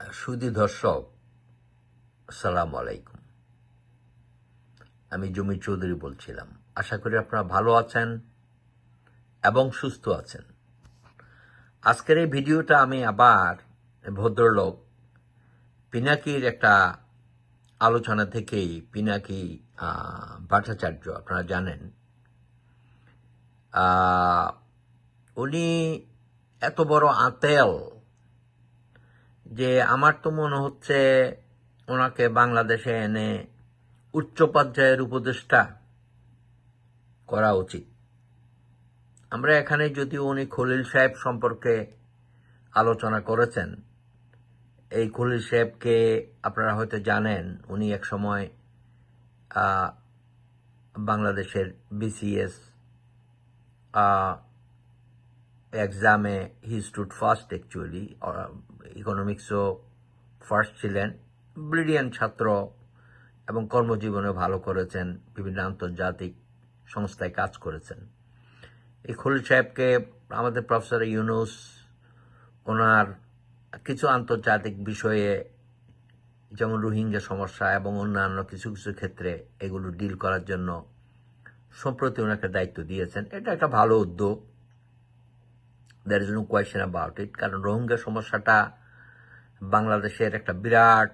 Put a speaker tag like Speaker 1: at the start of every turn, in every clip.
Speaker 1: সুদী দর্শক সালাম আলাইকুম। আমি জমি চৌধুরী বলছিলাম, আশা করি আপনারা ভালো আছেন এবং সুস্থ আছেন। আজকের এই ভিডিওটা আমি আবার ভদ্রলোক পিনাকির একটা আলোচনা থেকেই পিনাকি ভট্টাচার্য, আপনারা জানেন। উনি এত বড় আতেল যে আমার তো মনে হচ্ছে ওনাকে বাংলাদেশে এনে উচ্চ পর্যায়ের উপদেষ্টা করা উচিত। আমরা এখানে যদিও উনি খলিল সাহেব সম্পর্কে আলোচনা করেছেন, এই খলিল সাহেবকে আপনারা হয়তো জানেন, উনি এক সময় বাংলাদেশের বিসিএস এক্সামে হি স্টুড ফার্স্ট অ্যাকচুয়ালি ইকোনমিক্সও ফার্স্ট ছিলেন ব্রিলিয়ান ছাত্র এবং কর্মজীবনে ভালো করেছেন, বিভিন্ন আন্তর্জাতিক সংস্থায় কাজ করেছেন। এই খলিল সাহেবকে আমাদের প্রফেসর ইউনুস, ওনার কিছু আন্তর্জাতিক বিষয়ে যেমন রোহিঙ্গা সমস্যা এবং অন্যান্য কিছু কিছু ক্ষেত্রে এগুলো ডিল করার জন্য সম্প্রতি ওনাকে দায়িত্ব দিয়েছেন। এটা একটা ভালো উদ্যোগ। There is no question about it কারণ রোহিঙ্গা সমস্যাটা বাংলাদেশের একটা বিরাট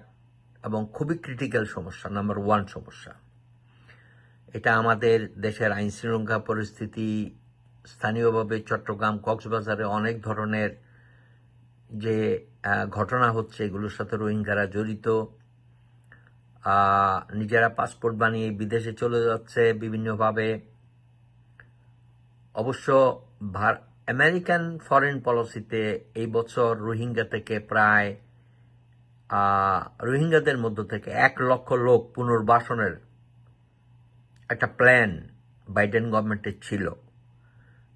Speaker 1: এবং খুবই ক্রিটিক্যাল সমস্যা নাম্বার ওয়ান সমস্যা। এটা আমাদের দেশের আইন শৃঙ্খলা পরিস্থিতি, স্থানীয়ভাবে চট্টগ্রাম কক্সবাজারে অনেক ধরনের যে ঘটনা হচ্ছে, এগুলোর সাথে রোহিঙ্গারা জড়িত। নিজেরা পাসপোর্ট বানিয়ে বিদেশে চলে যাচ্ছে বিভিন্নভাবে। অবশ্য আমেরিকান ফরেন পলিসিতে এই বছর রোহিঙ্গা থেকে প্রায় রোহিঙ্গাদের মধ্য থেকে এক লক্ষ লোক পুনর্বাসনের একটা প্ল্যান বাইডেন গভর্নমেন্টের ছিল।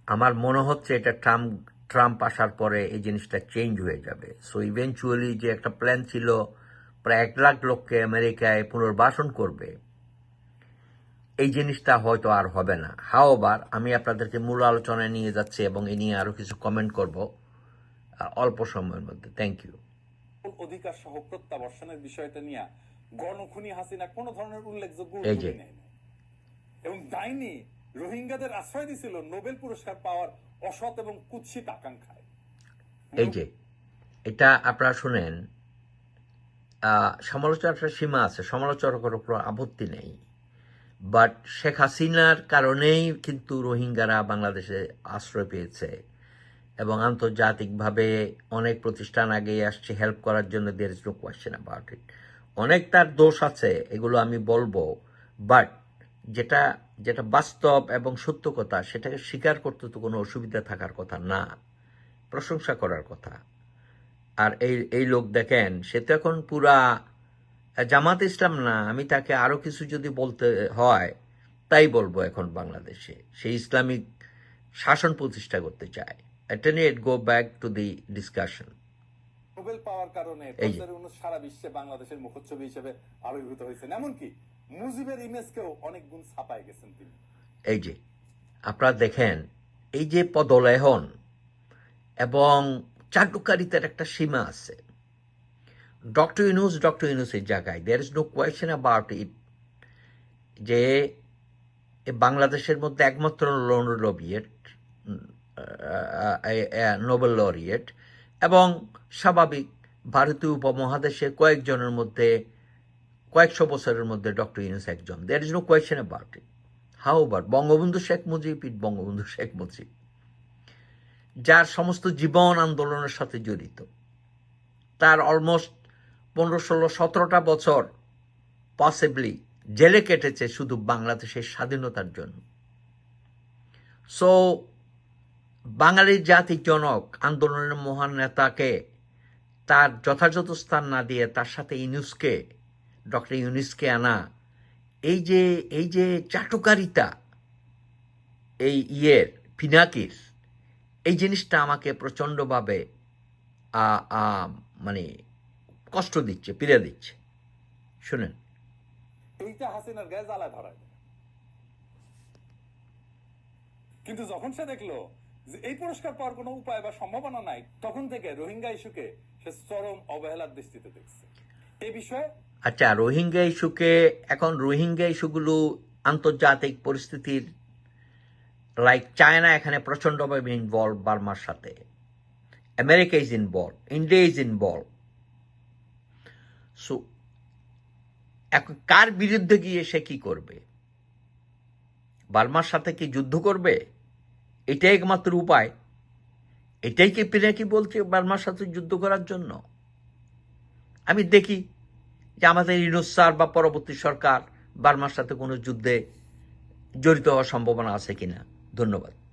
Speaker 1: আমার মনে হচ্ছে এটা ট্রাম্প ট্রাম্প আসার পরে এই জিনিসটা চেঞ্জ হয়ে যাবে। সো ইভেনচুয়ালি যে একটা প্ল্যান ছিল, প্রায় এক লাখ লোককে আমেরিকায় পুনর্বাসন করবে, এই জিনিসটা হয়তো আর হবে না। হাওবার আমি আপনাদেরকে মূল আলোচনায় নিয়ে যাচ্ছি এবং এ নিয়ে আরও কিছু কমেন্ট করব অল্প সময়ের মধ্যে। থ্যাংক ইউ
Speaker 2: অধিকার সহ প্রত্যাবর্ষণের বিষয়টা নিয়ে গণখুনি হাসিনা কোনো ধরনের উল্লেখযোগ্য
Speaker 1: এই যে।
Speaker 2: নেয়নি এবং ডাইনি রোহিঙ্গাদের আশ্রয় দিছিল নোবেল পুরস্কার পাওয়ার অসৎ এবং কুৎসিত আকাঙ্ক্ষায়।
Speaker 1: এই যে এটা আপনারা শুনেন আহ, সমালোচনার সীমা আছে সমালোচনার উপর আপত্তি নেই। বাট শেখ হাসিনার কারণেই কিন্তু রোহিঙ্গারা বাংলাদেশে আশ্রয় পেয়েছে। এবং আন্তর্জাতিকভাবে অনেক প্রতিষ্ঠান আগে আসছে হেল্প করার জন্য there is no question about it অনেক তার দোষ আছে, এগুলো আমি বলব বাট যেটা যেটা বাস্তব এবং সত্য কথা, সেটাকে স্বীকার করতে তো কোনো অসুবিধা থাকার কথা না, প্রশংসা করার কথা। আর এই এই লোক দেখেন, সে তো এখন পুরা জামাত ইসলাম না, আমি তাকে আরও কিছু যদি বলতে হয়, তাই বলব এখন বাংলাদেশে। সে ইসলামিক শাসন প্রতিষ্ঠা করতে চায়। নিয়ে go back to the discussion.
Speaker 2: Nobel পাওয়ার কারণে। সারা বিশ্বে বাংলাদেশের মুখচ্ছবি হিসেবে আবির্ভূত হয়েছেন। এমনকি মুজিবের ইমেজকেও অনেক গুণ ছাপায় গেছেন তিনি।
Speaker 1: এই যে আপনারা দেখেন এই যে পদলেহন এবং চাটুকারিতার একটা সীমা আছে। ডক্টর ইউনুস ডক্টর ইউনুসের জায়গায়। There is no question about it যে বাংলাদেশের মধ্যে একমাত্র লোন লরিয়েট নোবেল লরিয়েট এবং স্বাভাবিক ভারতীয় উপমহাদেশে কয়েকজনের মধ্যে, কয়েকশো বছরের মধ্যে ডক্টর ইউনুস একজন। There is no question about it how আবার বঙ্গবন্ধু শেখ মুজিব ইট বঙ্গবন্ধু শেখ মুজিব? যার সমস্ত জীবন আন্দোলনের সাথে জড়িত। তার অলমোস্ট পনেরো, ষোলো, সতেরোটা বছর পসিবলি জেলে কেটেছে শুধু বাংলাদেশের স্বাধীনতার জন্য। সো বাঙালির জাতির জনক আন্দোলনের মহান নেতাকে তার যথাযথ স্থান না দিয়ে তার সাথে ইউনুসকে, ডক্টর ইউনুসকে আনা। এই যে এই যে চাটুকারিতা, এই ইয়ের পিনাকির, এই জিনিসটা আমাকে প্রচণ্ডভাবে মানে কষ্ট দিচ্ছে, পীড়া দিচ্ছে। শুনেন।
Speaker 2: কিন্তু যখন সে দেখল যে এই পুরস্কার পাওয়ার কোনো উপায় বা সম্ভাবনা নাই, তখন থেকে রোহিঙ্গা ইস্যুকে সে চরম অবহেলার দৃষ্টিতে দেখছে। এ বিষয়ে
Speaker 1: আচ্ছা রোহিঙ্গা ইস্যুকে এখন রোহিঙ্গা ইস্যুগুলো আন্তর্জাতিক পরিস্থিতির লাইক চায়না এখানে প্রচণ্ডভাবে ইনভলভ বার্মার সাথে। America is involve India is involve so এখন কার বিরুদ্ধে গিয়ে সে কি করবে? বার্মার সাথে কি যুদ্ধ করবে? এটাই একমাত্র উপায়। এটাই কি পিনাকি বলছে বার্মার সাথে যুদ্ধ করার জন্য? আমি দেখি যে আমাদের ইনোসার বা পরবর্তী সরকার বার্মার সাথে কোনো যুদ্ধে জড়িত হওয়ার সম্ভাবনা আছে কিনা। ধন্যবাদ।